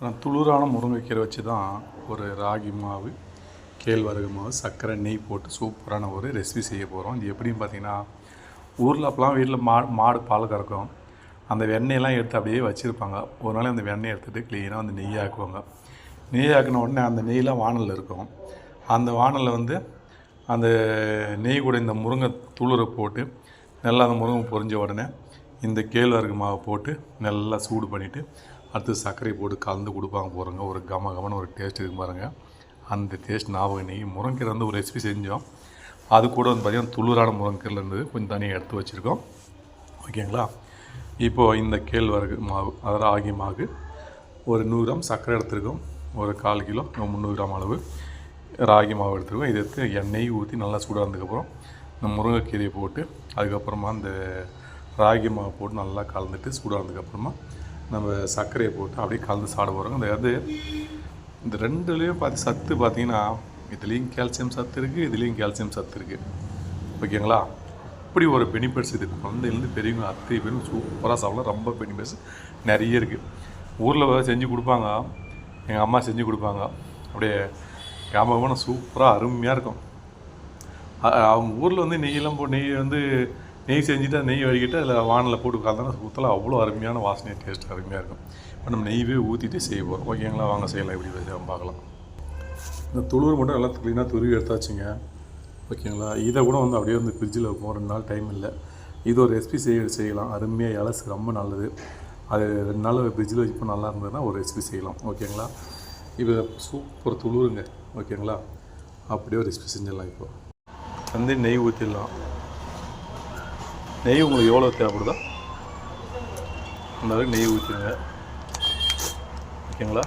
நான் துளிரான முருங்கைக்கீரை வச்சு தான் ஒரு ராகி மாவு கேழ்வரகு மாவு சர்க்கரை நெய் போட்டு சூப்பரான ஒரு ரெசிபி செய்ய போகிறோம் இது எப்படின்னு பார்த்தீங்கன்னா ஊரில் அப்போலாம் வீட்டில் மா மாடு பால் கறக்கும். அந்த வெண்ணெயெல்லாம் எடுத்து அப்படியே வச்சுருப்பாங்க. ஒரு நாள் அந்த வெண்ணெய் எடுத்துகிட்டு க்ளீனாக வந்து நெய் ஆக்குவாங்க. நெய் ஆக்கின உடனே அந்த நெய்லாம் வானலில் இருக்கும். அந்த வானலில் வந்து அந்த நெய் கூட இந்த முருங்கை துளிரை போட்டு நல்லா அந்த முருங்கை பொரிஞ்ச உடனே இந்த கேழ்வரகு மாவை போட்டு நல்லா சூடு பண்ணிவிட்டு அடுத்து சர்க்கரை போட்டு கலந்து கொடுப்பாங்க போகிறோங்க ஒரு கம கமன்னு ஒரு டேஸ்ட் இருக்கு பாருங்கள் அந்த டேஸ்ட் ஞாபகம் நெய் முருங்கீரை வந்து ஒரு ரெசிபி செஞ்சோம். அது கூட வந்து பார்த்திங்கன்னா துளுரான முருங்கீரில் இருந்தது கொஞ்சம் தனியாக எடுத்து வச்சுருக்கோம். ஓகேங்களா? இப்போது இந்த கேழ்வரகு மாவு அதாவது ராகி மாவு ஒரு நூறு கிராம் சர்க்கரை எடுத்துருக்கோம். ஒரு கால் கிலோ முந்நூறு கிராம் அளவு ராகி மாவு எடுத்துருக்கோம். இதை எடுத்து எண்ணெய் ஊற்றி நல்லா சூடானதுக்கப்புறம் இந்த முருங்கைக்கீரையை போட்டு அதுக்கப்புறமா அந்த ராகி மாவு போட்டு நல்லா கலந்துட்டு சூடானதுக்கப்புறமா நம்ம சர்க்கரையை போட்டு அப்படியே கலந்து சாப்பிட போகிறோம் அதாவது இந்த ரெண்டுலேயும் பார்த்து சத்து பார்த்தீங்கன்னா இதுலேயும் கால்சியம் சத்து இருக்குது இதுலேயும் கால்சியம் சத்து இருக்குது ஓகேங்களா அப்படி ஒரு பெனிஃபிட்ஸ் இது. குழந்தைலேருந்து பெரியவங்க அத்தனை பேரும் சூப்பராக சாப்பிடலாம். ரொம்ப பெனிஃபிட்ஸ் நிறைய இருக்குது ஊரில் செஞ்சு கொடுப்பாங்க. எங்கள் அம்மா செஞ்சு கொடுப்பாங்க. அப்படியே ஞாபகமான சூப்பராக அருமையாக இருக்கும். அவங்க ஊரில் வந்து நெய்யெல்லாம் போ நெய் வந்து நெய் செஞ்சுட்டு நெய் வடிக்கிட்டு அதில் வானில் போட்டு கலந்தானா ஊற்றலாம் அவ்வளோ அருமையான வாசனை டேஸ்ட் அருமையாக இருக்கும். இப்போ நம்ம நெய்வே ஊற்றிட்டு செய்ய போகிறோம் ஓகேங்களா வாங்க செய்யலாம். எப்படி செய்யலாம் பார்க்கலாம். இந்த துளுர் மட்டும் நல்லா க்ளீனாக துருவி எடுத்தாச்சுங்க. ஓகேங்களா இதை கூட வந்து அப்படியே வந்து ஃப்ரிட்ஜில் வைப்போம். ரெண்டு நாள் டைம் இல்லை. இது ஒரு ரெசிபி செய்ய செய்யலாம். அருமையாக இலசு ரொம்ப நல்லது. அது ரெண்டு நாள் ஃப்ரிட்ஜில் வச்சுப்போம் நல்லா இருந்ததுன்னா ஒரு ரெசிபி செய்யலாம். ஓகேங்களா இப்போ சூப்பர் துளுருங்க. ஓகேங்களா அப்படியே ஒரு ரெசிபி செஞ்சிடலாம் இப்போ. வந்து நெய் ஊற்றிடலாம் நெய் உங்களுக்கு எவ்வளோ தேவைப்படுதோ அந்த அளவுக்கு நெய் ஊற்றிடுங்க ஓகேங்களா?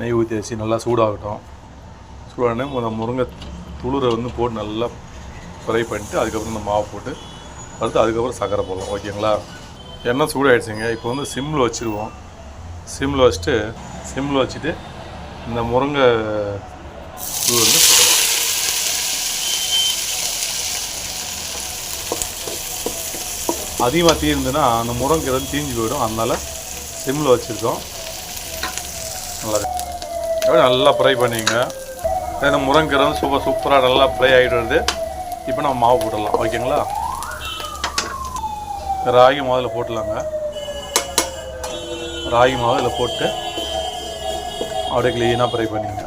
நெய் ஊற்றி வச்சு நல்லா சூடாகட்டும். சூடானே அந்த முருங்கை துளுரை வந்து போட்டு நல்லா ஃப்ரை பண்ணிட்டு அதுக்கப்புறம் இந்த மாவு போட்டு அடுத்து அதுக்கப்புறம் சக்கரை போடலாம். ஓகேங்களா? எண்ணெய் சூடாயிடுச்சுங்க. இப்போ வந்து சிம்மில் வச்சுருவோம். சிம்மில் வச்சுட்டு சிம்மில் வச்சுட்டு இந்த முருங்கை தூள் வந்து போடலாம் அதிகமாக தீர்ந்துன்னா அந்த முருங்கை வந்து தீஞ்சு போயிடும். அதனால் சிம்மில் வச்சுருக்கோம். நல்லா அப்படியே நல்லா ஃப்ரை பண்ணிங்க இந்த முருங்கீரை வந்து சூப்பர் சூப்பராக நல்லா ஃப்ரை ஆகிட்டு வருது. இப்போ நம்ம மாவு போட்டுடலாம். ஓகேங்களா? ராகி மாவு இதில் போட்டுடலாங்க. ராகி மாவு இதில் போட்டு அப்படியே க்ளீனாக ஃப்ரை பண்ணிங்க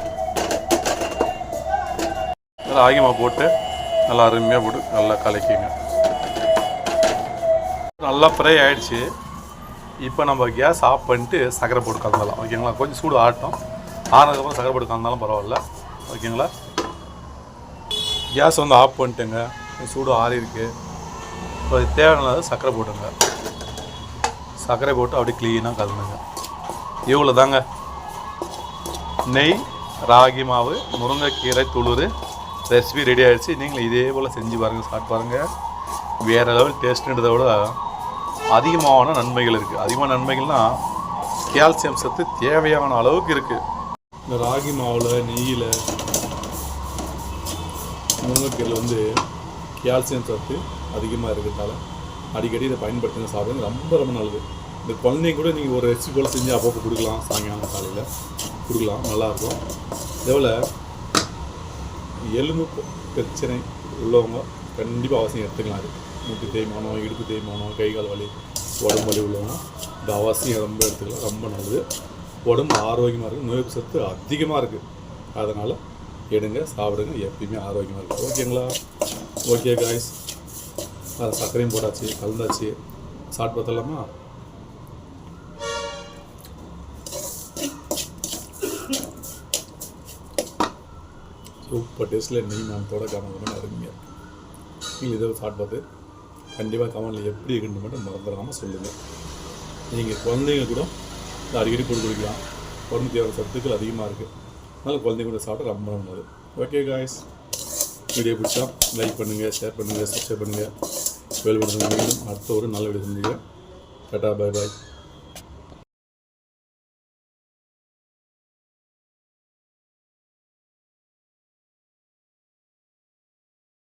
ராகிமா போட்டு நல்லா அருமையாக போட்டு நல்லா கலக்கிங்க. நல்லா ஃப்ரை ஆகிடுச்சு இப்போ நம்ம கேஸ் ஆஃப் பண்ணிட்டு சக்கரை போட்டு கலந்துடலாம். ஓகேங்களா கொஞ்சம் சூடு ஆட்டும் ஆனதுக்கப்புறம் சக்கரை போட்டு கலந்தாலும் பரவாயில்ல. ஓகேங்களா கேஸ் வந்து ஆஃப் பண்ணிட்டேங்க. கொஞ்சம் சூடு ஆறி இருக்கு. இப்போ இது தேவையானது போட்டுங்க. சர்க்கரை போட்டு அப்படியே க்ளீனாக கலந்துங்க. இவ்வளோ தாங்க நெய் ராகி மாவு முருங்கைக்கீரை துளுர் ரெசிபி ரெடி ஆகிடுச்சு நீங்கள் இதே போல் செஞ்சு பாருங்கள் சாப்பிட்டு பாருங்கள் வேறு லெவல் டேஸ்ட்டுன்றதை விட அதிகமான நன்மைகள் இருக்குது அதிகமான நன்மைகள்னால் கால்சியம் சத்து தேவையான அளவுக்கு இருக்குது இந்த ராகி மாவில் நெய்யில் முருங்கைக்கீரையில் வந்து கால்சியம் சத்து அதிகமாக இருக்கிறதால அடிக்கடி இதை பயன்படுத்தின சாப்பிடுங்க. ரொம்ப ரொம்ப நல்லது. இந்த குழந்தைங்க கூட நீங்கள் ஒரு ரெசிபி போல் செஞ்சு அப்பப்போ கொடுக்கலாம். சாயங்காலம் காலையில் கொடுக்கலாம். நல்லாயிருக்கும் இதேபோல் எலும்பு பிரச்சனை உள்ளவங்க கண்டிப்பாக அவசியம் எடுத்துக்கலாம் அது. முட்டு தேய்மானம் இடுப்பு தேய்மானம் கை கால் வலி உடம்பு வலி உள்ளவங்க இந்த அவசியம் ரொம்ப எடுத்துக்கலாம். ரொம்ப நல்லது. உடம்பு ஆரோக்கியமாக இருக்குது நோய் சத்து அதிகமாக இருக்குது அதனால் எடுங்க சாப்பிடுங்க. எப்பயுமே ஆரோக்கியமாக இருக்குது ஓகேங்களா? ஓகே காய்ஸ் அதில் சர்க்கரையும் போட்டாச்சு கலந்தாச்சு. சாப்பிட்டு பார்த்தலாமா சூப்பர் டேஸ்ட்டில் நெய் நாமத்தோட காரணம் அருமையாக நீங்கள் இதை சாப்பிட்டு பார்த்து கண்டிப்பாக கமெண்டில் எப்படி இருக்குன்னு மட்டும் மறந்துடாமல் சொல்லுங்கள் நீங்கள் குழந்தைங்க கூட இதை அடிக்கடி போட்டு குடிக்கலாம் உடம்பு தேவையான சத்துக்கள் அதிகமாக இருக்குது அதனால் குழந்தைங்க கூட சாப்பிட்டா ரொம்ப நல்லது. ஓகே காய்ஸ் வீடியோ பிடிச்சா லைக் பண்ணுங்கள் ஷேர் பண்ணுங்கள் சப்ஸ்கிரைப் பண்ணுங்கள் வேல் பண்ணுங்கள் மீண்டும் அடுத்த ஒரு நல்ல வீடியோ செஞ்சுக்கிறேன் டாட்டா பை பாய்